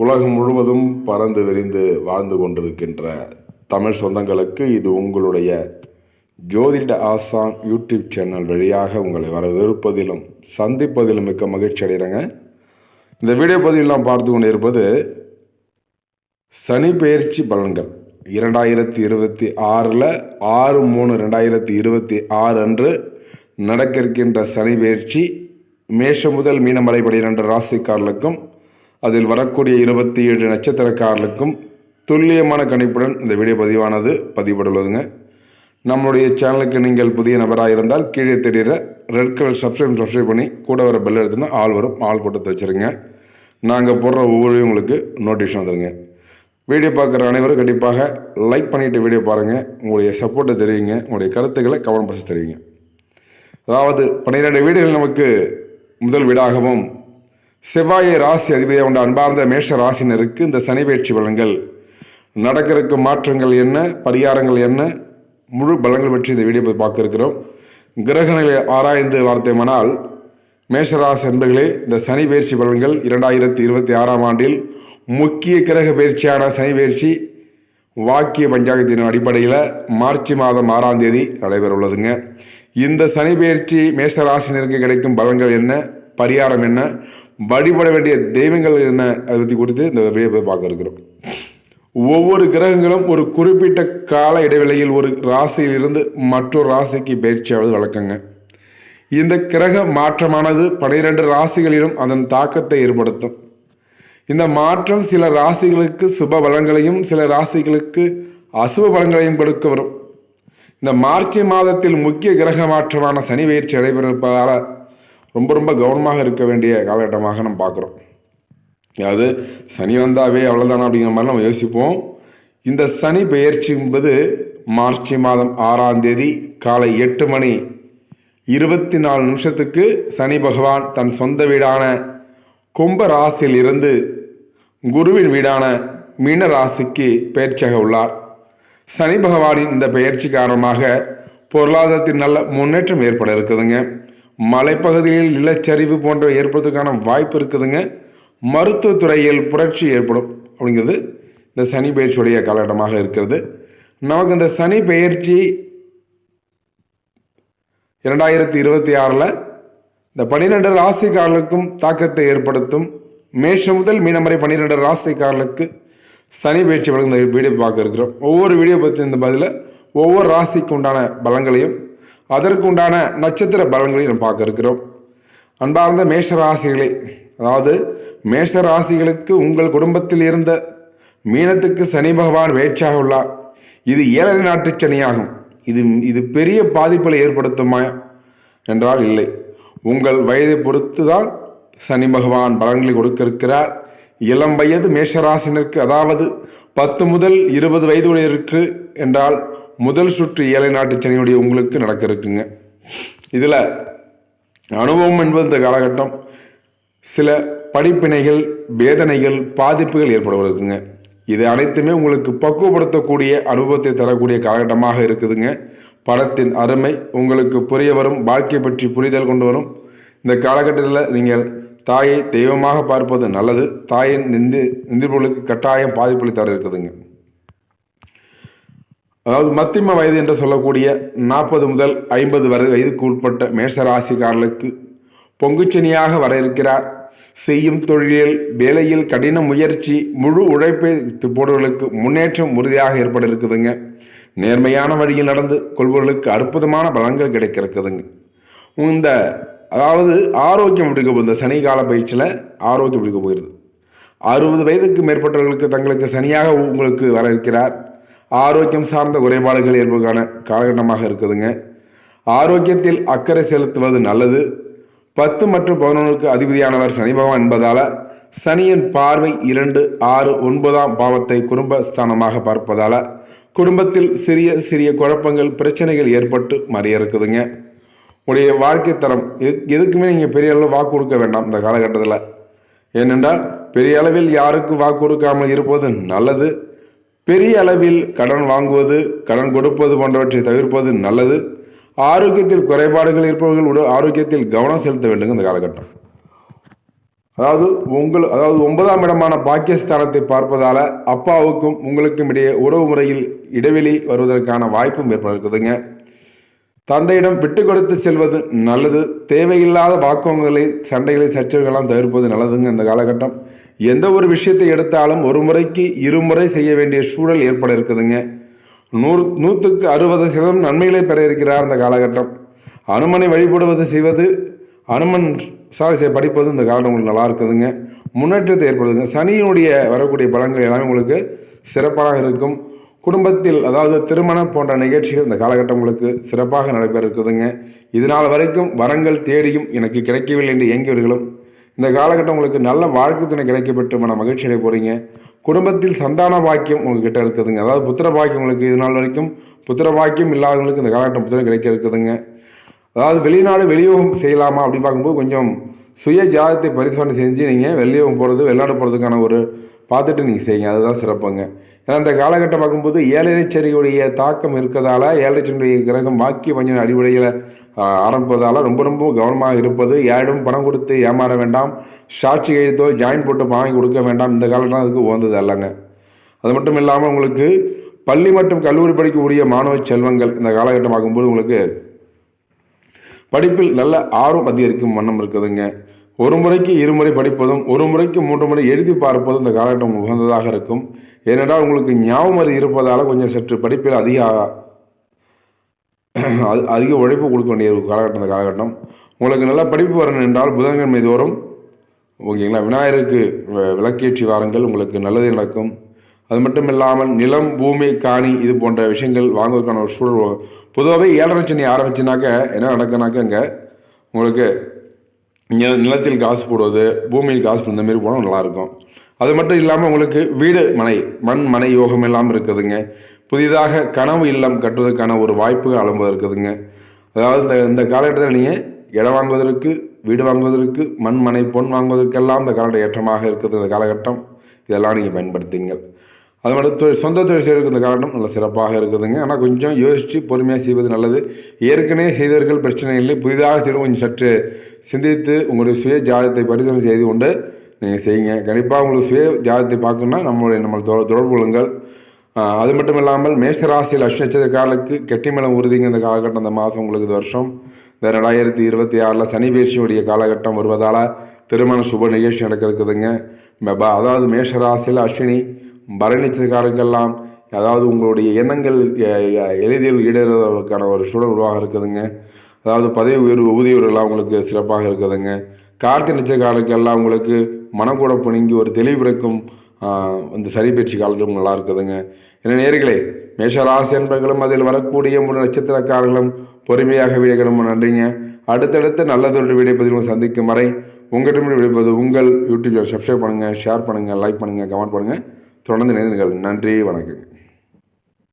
உலகம் முழுவதும் பறந்து விரிந்து வாழ்ந்து கொண்டிருக்கின்ற தமிழ் சொந்தங்களுக்கு இது உங்களுடைய ஜோதிட ஆசான் யூடியூப் சேனல் வழியாக உங்களை வரவேற்பதிலும் சந்திப்பதிலும் மிக்க மகிழ்ச்சி அடைகிறேங்க. இந்த வீடியோ பதிவெல்லாம் பார்த்து கொண்டு இருப்பது சனி பயிற்சி பலன்கள். இரண்டாயிரத்தி இருபத்தி ஆறில் ஆறு மூணு ரெண்டாயிரத்தி இருபத்தி ஆறு அன்று நடக்க இருக்கின்ற சனி பயிற்சி மேஷம் முதல் மீனம் வரை பன்னிரெண்டு ராசிக்காரர்களுக்கும் அதில் வரக்கூடிய இருபத்தி ஏழு நட்சத்திரக்காரர்களுக்கும் துல்லியமான கணிப்புடன் இந்த வீடியோ பதிவானது பதிவிடப்படுவதுங்க நம்மளுடைய சேனலுக்கு நீங்கள் புதிய நபராக இருந்தால் கீழே தெரிகிற ரெட் கலர் சப்ஸ்கிரைப் சப்ஸ்கிரைப் பண்ணி கூட வர பெல் எடுத்துனா ஆள் வரும் ஆள் கூட்டத்தை வச்சுருங்க. நாங்கள் போடுற ஒவ்வொரு உங்களுக்கு நோட்டிஃபிகேஷன் வந்துருங்க. வீடியோ பார்க்குற அனைவரும் கண்டிப்பாக லைக் பண்ணிவிட்டு வீடியோ பாருங்கள் உங்களுடைய சப்போர்ட்டை தெரிவிங்க. உங்களுடைய கருத்துக்களை கவனம் பசி தெரிவிங்க. அதாவது பன்னிரெண்டு வீடுகள் நமக்கு முதல் வீடாகவும் செவ்வாயை ராசி அதிபதியாக உள்ள அன்பார்ந்த மேஷ ராசினருக்கு இந்த சனி பயிற்சி பலன்கள். நடக்க இருக்கும் மாற்றங்கள் என்ன பரிகாரங்கள் என்ன முழு பலங்கள் பற்றி இந்த வீடியோ போய் பார்க்க இருக்கிறோம். கிரகங்களை ஆராய்ந்து வார்த்தைமானால் மேஷராசி என்பர்களே இந்த சனி பயிற்சி பலன்கள் இரண்டாயிரத்தி இருபத்தி ஆறாம் ஆண்டில் முக்கிய கிரக பயிற்சியான சனி பயிற்சி வாக்கிய பஞ்சாங்கத்தின் அடிப்படையில் மார்ச் மாதம் ஆறாம் தேதி நடைபெற உள்ளதுங்க. இந்த சனி பயிற்சி மேஷராசினருக்கு கிடைக்கும் பலன்கள் என்ன பரிகாரம் என்ன வழிபட வேண்டிய தெய்வங்கள் என்ன அதை பற்றி குறித்து இந்த வீடியோ போய் பார்க்க இருக்கிறோம். ஒவ்வொரு கிரகங்களும் ஒரு குறிப்பிட்ட கால இடைவெளியில் ஒரு ராசியிலிருந்து மற்றொரு ராசிக்கு பயிற்சியாவது வழக்கங்க. இந்த கிரக மாற்றமானது பனிரெண்டு ராசிகளிலும் அதன் தாக்கத்தை ஏற்படுத்தும். இந்த மாற்றம் சில ராசிகளுக்கு சுப பலன்களையும் சில ராசிகளுக்கு அசுப பலன்களையும் கொடுக்க வரும். இந்த மார்ச் மாதத்தில் முக்கிய கிரக மாற்றமான சனி பயிற்சி நடைபெறுவதால் ரொம்ப ரொம்ப கவனமாக இருக்க வேண்டிய காலகட்டமாக நம்ம பார்க்குறோம். அதாவது சனி வந்தாவே அவ்வளோதானா அப்படிங்கிற மாதிரி நம்ம யோசிப்போம். இந்த சனி பெயர்ச்சி என்பது மார்ச் மாதம் ஆறாம் தேதி காலை எட்டு மணி இருபத்தி நாலு நிமிஷத்துக்கு சனி பகவான் தன் சொந்த வீடான கும்ப ராசியில் இருந்து குருவின் வீடான மீன ராசிக்கு பயிற்சியாக உள்ளார். சனி பகவானின் இந்த பெயர்ச்சி காரணமாக பொருளாதாரத்தில் நல்ல முன்னேற்றம் ஏற்பட இருக்குதுங்க. மலைப்பகுதியில் நிலச்சரிவு போன்ற ஏற்படுறதுக்கான வாய்ப்பு இருக்குதுங்க. மருத்துவத்துறையில் புரட்சி ஏற்படும் அப்படிங்கிறது இந்த சனி பயிற்சியுடைய காலகட்டமாக இருக்கிறது. நமக்கு இந்த சனி பெயர்ச்சி இரண்டாயிரத்தி இருபத்தி ஆறில் இந்த பன்னிரெண்டு ராசிக்காரர்களுக்கும் தாக்கத்தை ஏற்படுத்தும் மேஷம் முதல் மீனம் வரை பன்னிரெண்டு ராசிக்காரர்களுக்கு சனி பயிற்சி வழங்க இந்த வீடியோ பார்க்க இருக்கிறோம். ஒவ்வொரு வீடியோ பற்றி இந்த பதில் ஒவ்வொரு ராசிக்கு உண்டான பலங்களையும் அதற்கு உண்டான நட்சத்திர பலன்களையும் நம்ம பார்க்க இருக்கிறோம். அன்பார்ந்த மேஷ ராசிகளே அதாவது மேஷ ராசிகளுக்கு உங்கள் குடும்பத்தில் இருந்த மீனத்துக்கு சனி பகவான் வேட்சாக உள்ளார். இது ஏழரை நாட்டு சனியாகும். இது இது பெரிய பாதிப்புகளை ஏற்படுத்துமா என்றால் இல்லை. உங்கள் வயதை பொறுத்து தான் சனி பகவான் பலன்களை கொடுக்க இருக்கிறார். இளம் வயது மேஷராசினருக்கு அதாவது பத்து முதல் இருபது வயது உடையருக்கு என்றால் முதல் சுற்று ஏழை நாட்டு சனியுடைய உங்களுக்கு நடக்க இருக்குங்க இதில் அனுபவம் என்பது இந்த காலகட்டம். சில படிப்பினைகள் வேதனைகள் பாதிப்புகள் ஏற்படுவதுங்க இது அனைத்துமே உங்களுக்கு பக்குவப்படுத்தக்கூடிய அனுபவத்தை தரக்கூடிய காலகட்டமாக இருக்குதுங்க. படத்தின் அருமை உங்களுக்கு புரிய வரும் வாழ்க்கை பற்றி புரிதல் கொண்டு வரும். இந்த காலகட்டத்தில் நீங்கள் தாயை தெய்வமாக பார்ப்பது நல்லது. தாயின் நிந்தி நிந்திபொருளுக்கு கட்டாயம் பாதிப்புகளை தர இருக்குதுங்க. அதாவது மத்திம வயது என்று சொல்லக்கூடிய நாற்பது முதல் ஐம்பது வரை வயதுக்கு உட்பட்ட மேஷராசிக்காரர்களுக்கு பொங்குச்சனியாக வர இருக்கிறார் செய்யும் தொழிலில் வேலையில் கடின முயற்சி முழு உழைப்பை போடுவர்களுக்கு முன்னேற்றம் உறுதியாக ஏற்பட இருக்குதுங்க நேர்மையான வழியில் நடந்து கொள்பவர்களுக்கு அற்புதமான பலன்கள் கிடைக்க இருக்குதுங்க இந்த அதாவது ஆரோக்கியம் இருக்க போகுது. இந்த சனி கால பயிற்சியில் ஆரோக்கியம் இருக்க போயிருது அறுபது வயதுக்கு மேற்பட்டவர்களுக்கு தங்களுக்கு சனியாக உங்களுக்கு வர இருக்கிறார் ஆரோக்கியம் சார்ந்த குறைபாடுகள் என்பதுக்கான காலகட்டமாக இருக்குதுங்க. ஆரோக்கியத்தில் அக்கறை செலுத்துவது நல்லது. பத்து மற்றும் பதினொன்றுக்கு அதிபதியானவர் சனி பகவான் என்பதால் சனியின் பார்வை இரண்டு ஆறு ஒன்பதாம் பாவத்தை குடும்ப ஸ்தானமாக பார்ப்பதால் குடும்பத்தில் சிறிய சிறிய குழப்பங்கள் பிரச்சனைகள் ஏற்பட்டு மறைய இருக்குதுங்க. உடைய வாழ்க்கை தரம் எது எதுக்குமே நீங்கள் பெரிய அளவில் வாக்கு கொடுக்க வேண்டாம் இந்த காலகட்டத்தில். ஏனென்றால் பெரிய அளவில் யாருக்கு வாக்கு கொடுக்காமல் இருப்பது நல்லது. பெரிய அளவில் கடன் வாங்குவது கடன் கொடுப்பது போன்றவற்றை தவிர்ப்பது நல்லது. ஆரோக்கியத்தில் குறைபாடுகள் இருப்பவர்கள் உடல் ஆரோக்கியத்தில் கவனம் செலுத்த வேண்டும் இந்த காலகட்டம். அதாவது உங்கள் அதாவது ஒன்பதாம் இடமான பாக்கியஸ்தானத்தை பார்ப்பதால் அப்பாவுக்கும் உங்களுக்கும் இடையே உறவு முறையில் இடைவெளி வருவதற்கான வாய்ப்பும் ஏற்பட்டிருக்குதுங்க. தந்தையிடம் விட்டு கொடுத்து செல்வது நல்லது. தேவையில்லாத வாக்குவங்களை சண்டைகளை சர்ச்சைகள்லாம் தவிர்ப்பது நல்லதுங்க இந்த காலகட்டம். எந்த ஒரு விஷயத்தை எடுத்தாலும் ஒரு முறைக்கு இருமுறை செய்ய வேண்டிய சூழல் ஏற்பட இருக்குதுங்க. நூறு நூற்றுக்கு அறுபது சதவீதம் நன்மைகளை பெற இருக்கிறார் அந்த காலகட்டம். அனுமனை வழிபடுவது செய்வது அனுமன் சாரி படிப்பது இந்த காலம் உங்களுக்கு நல்லா இருக்குதுங்க. முன்னேற்றத்தை ஏற்படுதுங்க சனியினுடைய வரக்கூடிய பலன்கள் எல்லாமே உங்களுக்கு சிறப்பாக இருக்கும். குடும்பத்தில் அதாவது திருமணம் போன்ற நிகழ்ச்சிகள் இந்த காலகட்டம் உங்களுக்கு சிறப்பாக நடைபெற இருக்குதுங்க. இதனால் வரைக்கும் வரங்கள் தேடியும் எனக்கு கிடைக்கவில்லை என்று இயங்கியவர்களும் இந்த காலகட்டம் உங்களுக்கு நல்ல வாழ்க்கை துணை கிடைக்கப்பட்டு மன மகிழ்ச்சி அடைய போகிறீங்க குடும்பத்தில் சந்தான பாக்கியம் உங்ககிட்ட இருக்குதுங்க. அதாவது புத்திர பாக்கியம் உங்களுக்கு இது நாள் வரைக்கும் புத்திர பாக்கியம் இல்லாதவங்களுக்கு இந்த காலகட்டம் புத்திரம் கிடைக்க இருக்குதுங்க. அதாவது வெளிநாடு வெளியோகம் செய்யலாமா அப்படின்னு பார்க்கும்போது கொஞ்சம் சுய ஜாதத்தை பரிசோதனை செஞ்சு நீங்கள் வெளியோகம் போகிறது வெளிநாடு போகிறதுக்கான ஒரு பார்த்துட்டு நீங்கள் செய்யுங்க. அதுதான் சிறப்புங்க. ஏன்னா இந்த காலகட்டம் பார்க்கும்போது ஏழரைச்சரியுடைய தாக்கம் இருக்கிறதால ஏழரைச்சனுடைய கிரகம் வாக்கிய பஞ்சன அடிப்படையில் ஆரம்பிப்பதால் ரொம்ப ரொம்ப கவனமாக இருப்பது. யாரிடம் பணம் கொடுத்து ஏமாற வேண்டாம். சாட்சி எழுத்தோ ஜாயின் போட்டு வாங்கி கொடுக்க வேண்டாம். இந்த காலகட்டம் அதுக்கு உகந்தது அல்லங்க. அது மட்டும் இல்லாமல் உங்களுக்கு பள்ளி மற்றும் கல்லூரி படிக்கக்கூடிய மாணவ செல்வங்கள் இந்த காலகட்டம் ஆகும்போது உங்களுக்கு படிப்பில் நல்ல ஆர்வம் அதிகரிக்கும் வண்ணம் இருக்குதுங்க. ஒரு முறைக்கு இருமுறை படிப்பதும் ஒரு முறைக்கு மூன்று முறை எழுதி பார்ப்பதும் இந்த காலகட்டம் உகந்ததாக இருக்கும். ஏனென்றால் உங்களுக்கு ஞாபகம் இருப்பதால் கொஞ்சம் சற்று படிப்பில் அதிக அது அதிக உழைப்பு கொடுக்க வேண்டிய ஒரு காலகட்டம் இந்த காலகட்டம். உங்களுக்கு நல்ல படிப்பு வரணும் என்றால் புதன்கிழமை தோறும் ஓகேங்களா விநாயகருக்கு வ- விளக்கேற்றி வாருங்கள் உங்களுக்கு நல்லது நடக்கும். அது மட்டும் இல்லாமல் நிலம் பூமி காணி இது போன்ற விஷயங்கள் வாங்குவதற்கான ஒரு சூழல் பொதுவாகவே ஏழரை சனி ஆரம்பிச்சுனாக்க என்ன நடக்குனாக்க இங்கே உங்களுக்கு நிலத்தில் காசு போடுவது பூமியில் காசு போடுறது மாதிரி போனால் நல்லாயிருக்கும். அது மட்டும் இல்லாமல் உங்களுக்கு வீடு மனை மண் மனை யோகம் எல்லாம் இருக்குதுங்க. புதிதாக கனவு இல்லம் கட்டுவதற்கான ஒரு வாய்ப்புகள் அலம்பு இருக்குதுங்க. அதாவது இந்த இந்த காலகட்டத்தில் நீங்கள் இடம் வாங்குவதற்கு வீடு வாங்குவதற்கு மண் மனை பொன் வாங்குவதற்கெல்லாம் இந்த காலகட்டம் ஏற்றமாக இருக்குது. இந்த காலகட்டம் இதெல்லாம் நீங்கள் பயன்படுத்திங்கள். அது மட்டும் தொழில் சொந்த தொழில் செய்வதற்கு இந்த காலகட்டம் நல்ல சிறப்பாக இருக்குதுங்க. ஆனால் கொஞ்சம் யோசித்து பொறுமையாக செய்வது நல்லது. ஏற்கனவே செய்தவர்கள் பிரச்சனை இல்லை. புதிதாக செய்வது கொஞ்சம் சற்று சிந்தித்து உங்களுடைய சுய ஜாதகத்தை பரிசோதனை செய்து கொண்டு நீங்கள் செய்யுங்க. கண்டிப்பாக உங்களுக்கு சுய ஜாதகத்தை பார்க்கணுன்னா நம்மளுடைய நம்ம தொடர்பு கொள்ளுங்கள். அது மட்டும் இல்லாமல் மேஷராசியில் அஷ்டச்சதக்காரர்களுக்கு கெட்டிமலம் உறுதிங்க இந்த காலகட்டம் இந்த மாதம் உங்களுக்கு இந்த வருஷம். இந்த ரெண்டாயிரத்தி இருபத்தி ஆறில் சனி பயிற்சியுடைய காலகட்டம் வருவதால் திருமண சுப நிகழ்ச்சி நடக்க இருக்குதுங்க ப- அதாவது மேஷராசியில் அஸ்வினி பரணிச்சதுக்காரர்கள்லாம் அதாவது உங்களுடைய எண்ணங்கள் எளிதில் ஈடேறுவதற்கான ஒரு சூழல் உருவாக இருக்குதுங்க. அதாவது பதவி உயர்வு ஊதிய உங்களுக்கு சிறப்பாக இருக்குதுங்க. கார்த்திகை நிச்சயக்காரர்கள்லாம் உங்களுக்கு மனக்கூடப்பு நீங்கி ஒரு தெளிவிறக்கும் இந்த சரி பயிற்சி காலத்திலும் நல்லா இருக்குதுங்க. என்ன நேர்களே மேஷராசி என்பர்களும் அதில் வரக்கூடிய மூணு நட்சத்திரக்காரர்களும் பொறுமையாக விடைக்கணும் நன்றிங்க. அடுத்தடுத்து நல்லதொரு விடைப்பதிலும் சந்திக்கும் வரை உங்கள்கிட்ட விடைப்பது உங்கள் யூடியூப்பில் சப்ஸ்கிரைப் பண்ணுங்கள் ஷேர் பண்ணுங்கள் லைக் பண்ணுங்கள் கமெண்ட் பண்ணுங்கள் தொடர்ந்து இணைந்தீர்கள் நன்றி வணக்கங்க.